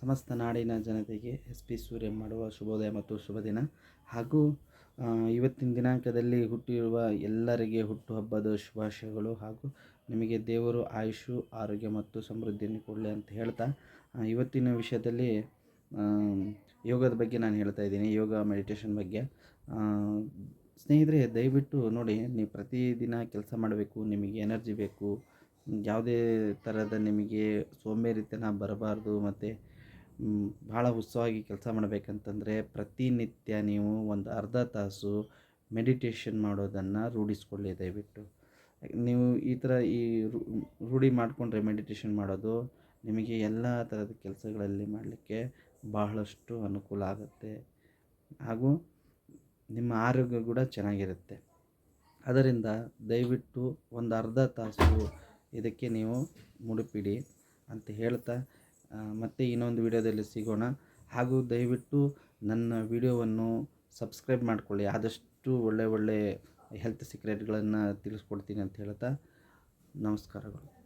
ಸಮಸ್ತ ನಾಡಿನ ಜನತೆಗೆ ಎಸ್ ಪಿ ಸೂರ್ಯ ಮಾಡುವ ಶುಭೋದಯ ಮತ್ತು ಶುಭ ದಿನ. ಹಾಗೂ ಇವತ್ತಿನ ದಿನಾಂಕದಲ್ಲಿ ಹುಟ್ಟಿರುವ ಎಲ್ಲರಿಗೆ ಹುಟ್ಟುಹಬ್ಬದ ಶುಭಾಶಯಗಳು. ಹಾಗೂ, ನಿಮಗೆ ದೇವರು ಆಯುಷು, ಆರೋಗ್ಯ ಮತ್ತು ಸಮೃದ್ಧಿಯನ್ನು ಕೊಡಲಿ ಅಂತ ಹೇಳ್ತಾ ಇವತ್ತಿನ ವಿಷಯದಲ್ಲಿ ಯೋಗದ ಬಗ್ಗೆ ನಾನು ಹೇಳ್ತಾ ಇದ್ದೀನಿ. ಯೋಗ ಮೆಡಿಟೇಷನ್ ಬಗ್ಗೆ. ಸ್ನೇಹಿತರೆ, ದಯವಿಟ್ಟು ನೋಡಿ, ನೀವು ಪ್ರತಿದಿನ ಕೆಲಸ ಮಾಡಬೇಕು, ನಿಮಗೆ ಎನರ್ಜಿ ಬೇಕು. ಯಾವುದೇ ಥರದ ನಿಮಗೆ ಸೋಂಬೇರಿತನ ಬರಬಾರ್ದು. ಮತ್ತು ಭಾಳ ಉತ್ಸವವಾಗಿ ಕೆಲಸ ಮಾಡಬೇಕಂತಂದರೆ ಪ್ರತಿನಿತ್ಯ ನೀವು ಒಂದು ಅರ್ಧ ತಾಸು ಮೆಡಿಟೇಷನ್ ಮಾಡೋದನ್ನು ರೂಢಿಸ್ಕೊಳ್ಳಿ ದಯವಿಟ್ಟು. ನೀವು ಈ ಥರ ಈ ರೂಢಿ ಮಾಡಿಕೊಂಡ್ರೆ ಮೆಡಿಟೇಷನ್ ಮಾಡೋದು ನಿಮಗೆ ಎಲ್ಲ ಥರದ ಕೆಲಸಗಳಲ್ಲಿ ಮಾಡಲಿಕ್ಕೆ ಬಹಳಷ್ಟು ಅನುಕೂಲ ಆಗುತ್ತೆ. ಹಾಗೂ ನಿಮ್ಮ ಆರೋಗ್ಯ ಕೂಡ ಚೆನ್ನಾಗಿರುತ್ತೆ. ಅದರಿಂದ ದಯವಿಟ್ಟು ಒಂದು ಅರ್ಧ ತಾಸು ಇದಕ್ಕೆ ನೀವು ಮುಡುಪಿಡಿ ಅಂತ ಹೇಳ್ತಾ ಮತ್ತೆ ಇನ್ನೊಂದು ವಿಡಿಯೋದಲ್ಲಿ ಸಿಗೋಣ. ಹಾಗೂ ದಯವಿಟ್ಟು ನನ್ನ ವಿಡಿಯೋವನ್ನು ಸಬ್ಸ್ಕ್ರೈಬ್ ಮಾಡ್ಕೊಳ್ಳಿ. ಆದಷ್ಟು ಒಳ್ಳೆ ಒಳ್ಳೆ ಹೆಲ್ತ್ ಸೀಕ್ರೆಟ್ಗಳನ್ನು ತಿಳಿಸ್ಕೊಡ್ತೀನಿ ಅಂತ ಹೇಳ್ತಾ ನಮಸ್ಕಾರಗಳು.